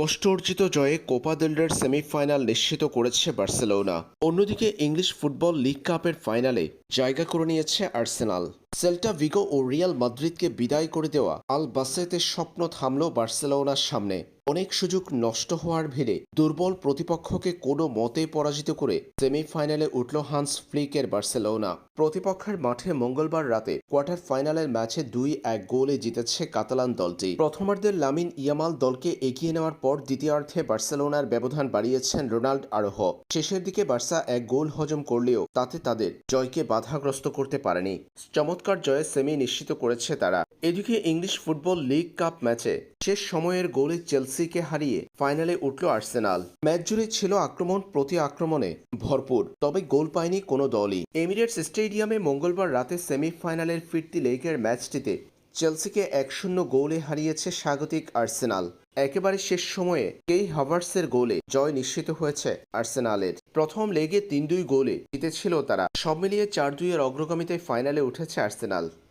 কষ্ট অর্জিত জয়ে কোপা দেল্ডের সেমিফাইনাল নিশ্চিত করেছে বার্সেলোনা। অন্যদিকে ইংলিশ ফুটবল লিগ কাপের ফাইনালে জায়গা করে নিয়েছে আর্সেনাল। সেল্টা ভিগো ও রিয়াল মাদ্রিদকে বিদায় করে দেওয়া আল বাসেতের স্বপ্ন থামল বার্সেলোনার সামনে। অনেক সুযোগ নষ্ট হওয়ার ভিড়ে দুর্বল প্রতিপক্ষকে কোনো মতে পরাজিত করে সেমিফাইনালে উঠল হান্স ফ্লিকের বার্সেলোনা। প্রতিপক্ষের মাঠে মঙ্গলবার রাতে কোয়ার্টার ফাইনালের ম্যাচে দুই এক গোলে জিতেছে কাতালান দলটি। প্রথমার্ধে লামিন ইয়ামাল দলকে এগিয়ে নেওয়ার পর দ্বিতীয়ার্ধে বার্সেলোনার ব্যবধান বাড়িয়েছেন রোনাল্ড আরোহ। শেষের দিকে বার্সা এক গোল হজম করলেও তাতে তাদের জয়কে বাধাগ্রস্ত করতে পারেনি। চমৎকার জয়ে সেমি নিশ্চিত করেছে তারা। এদিকে ইংলিশ ফুটবল লিগ কাপ ম্যাচে শেষ সময়ের গোলে চেলসিকে হারিয়ে ফাইনালে উঠল আর্সেনাল। ম্যাচ জুড়ে ছিল আক্রমণ প্রতি আক্রমণে ভরপুর, তবে গোল পায়নি কোনো দলই। এমিরেটস স্টেডিয়ামে মঙ্গলবার রাতে সেমিফাইনালের ফিরতি লেগের ম্যাচটিতে চেলসিকে এক শূন্য গোলে হারিয়েছে স্বাগতিক আর্সেনাল। একেবারে শেষ সময়ে কেই হাভার্সের গোলে জয় নিশ্চিত হয়েছে আর্সেনালের। প্রথম লেগে তিন দুই গোলে জিতেছিল তারা। সব মিলিয়ে চার দুইয়ের অগ্রগামীতে ফাইনালে উঠেছে আর্সেনাল।